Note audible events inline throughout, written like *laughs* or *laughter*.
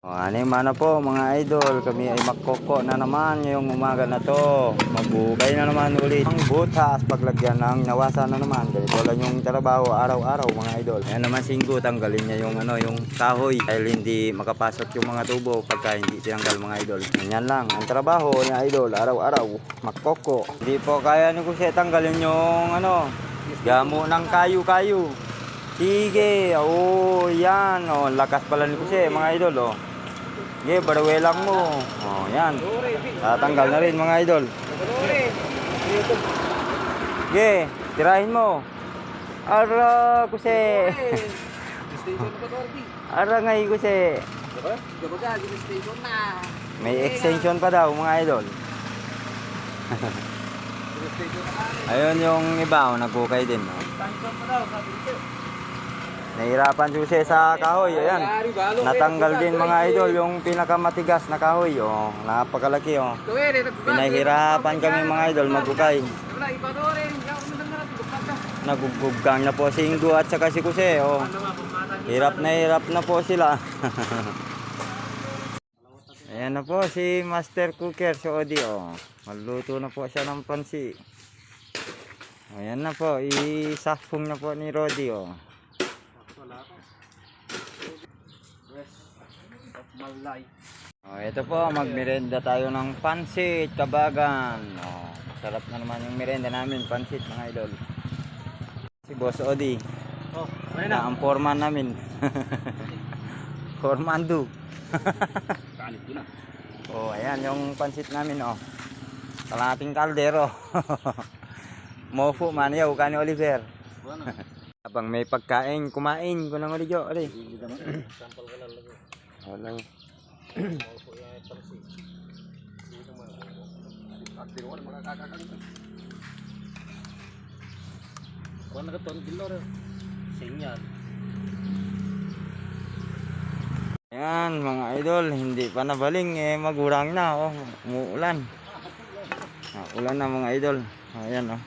O, ano mana po mga idol, kami ay magkoko na naman ngayong umaga na to. Magbukay na naman ulit ang butas paglagyan ng nawasa na naman. Ganito lang yung trabaho araw-araw mga idol. Ayan naman singgo, tanggalin niya yung ano yung kahoy dahil hindi makapasok yung mga tubo pagka hindi tinanggal mga idol. Ganyan lang ang trabaho ni idol araw-araw. Magkoko. Hindi po kaya ni Kuya tanggalin yung ano gamo ng kayu-kayu. Sige, oh, yan, oh, lakas pala ni Kuya mga idol, oh. Sige, barawelang mo. Oh, yan. Tatanggal na rin mga idol. Sige, tirahin mo. Ara, kuse. *laughs* Ara ngay kuse. May extension pa daw mga idol. *laughs* Ayun yung iba, oh, nagkukay din. Oh. Nahirapan susi sa kahoy, ayan. Natanggal din mga idol yung pinakamatigas na kahoy, oh. Napakalaki, oh. Pinahirapan kami mga idol magukay. Naguguggang na po si Ingo at saka si Kuse, oh. Hirap na hirap na po sila. *laughs* Ayan na po si Master Cooker si Odi, oh. Maluto na po siya ng pansi. Ayan na po, isasfong na po ni Rodi, oh. Oh, ito po, magmerenda tayo ng pansit, kabagan. Oh, sarap na naman yung merenda namin, pansit mga idol. Si Boss Odi, Oh, na ang foreman namin. *laughs* Formando. *laughs* Kalit na. Oh, ayan yung pansit namin, oh. Kalating kaldero. *laughs* Mofo man yaw, kani Oliver. Habang may pagkain, kumain ko ng Olijo. Ali. sampal ka lang lagi. Wala. Opo yan ay parsi. Dito mo. At di ko mga kakakalit. Kuha na ka ton kilo rin. Sinyal. Ayan, mga idol, hindi pa nabaling, eh, magurang na, oh. Umuulan. Ah, ulan na mga idol. Ayan, oh.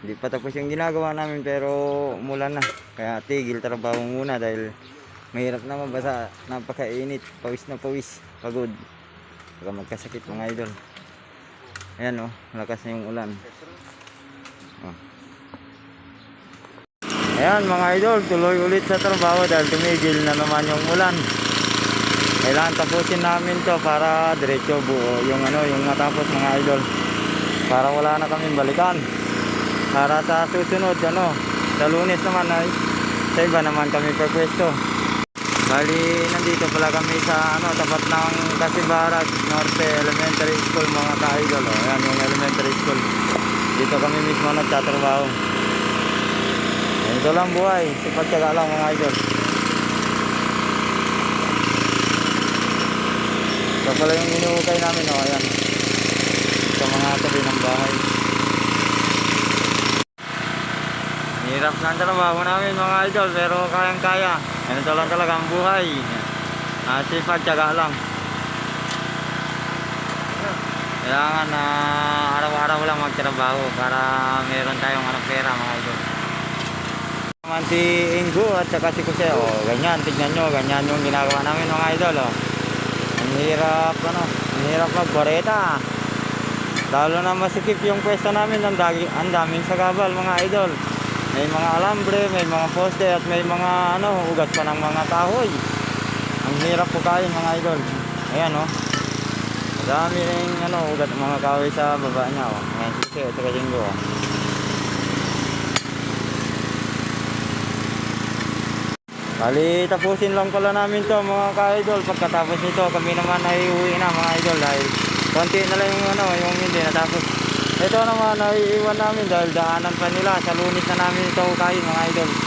Hindi pa tapos yung ginagawa namin pero umulan na. Kaya tigil trabaho muna dahil mahirap na mabasa. Napakainit. Pawis na pawis. Pagod. Baka magkasakit mga idol. Ayan, oh. Lakas na yung ulan. Oh. Ayan mga idol, tuloy ulit sa trabaho dahil tumigil na naman yung ulan. Kailangan tapusin namin to para diretso buo yung ano, yung matapos mga idol. Para wala na kaming balikan. Para sa susunod ano, sa lunes naman ay sa iba naman kami pagpwesto. Bali, nandito pala kami sa ano, tapat ng Kasibarat Norte Elementary School mga ka-idol. Oh. Ayan yung elementary school. Dito kami mismo nagtatrabaho. Ito lang buhay. Sipagtyaga lang mga idol. Ito pala yung inuukay namin. Oh, ayan. Sa mga tabi ng bahay. Hirap na ang trabaho namin mga idol. Pero kayang kaya. Ganito lang talaga ang buhay. Ah, sipagtyaga lang. Kailangan na araw-araw lang magtrabaho para meron tayong ano, pera mga idol naman si Ingo at saka si Jose. Oh, ganyan, tignan nyo, ganyan yung ginagawa namin mga idol. Oh. Ang hirap, ano, ang hirap magboreta. Lalo na masikip yung pwesto namin, ang, ang daming sagabal mga idol. May mga alambre, may mga poste at may mga ano, ugat pa ng mga kahoy. Ang hirap po kain mga idol. Ayan oh. Dami rin ano, ugat ng mga kahoy sa baba niya. Oh. Ayan si Jose at saka si Ingo. Oh. Bali, tapusin lang pala namin to mga ka-idol. Pagkatapos nito, kami naman ay uwi na mga idol dahil konti na lang yung, ano, yung hindi natapos. Ito naman ay iwan namin dahil daanan pa nila. Sa lunis na namin ito kain mga idol.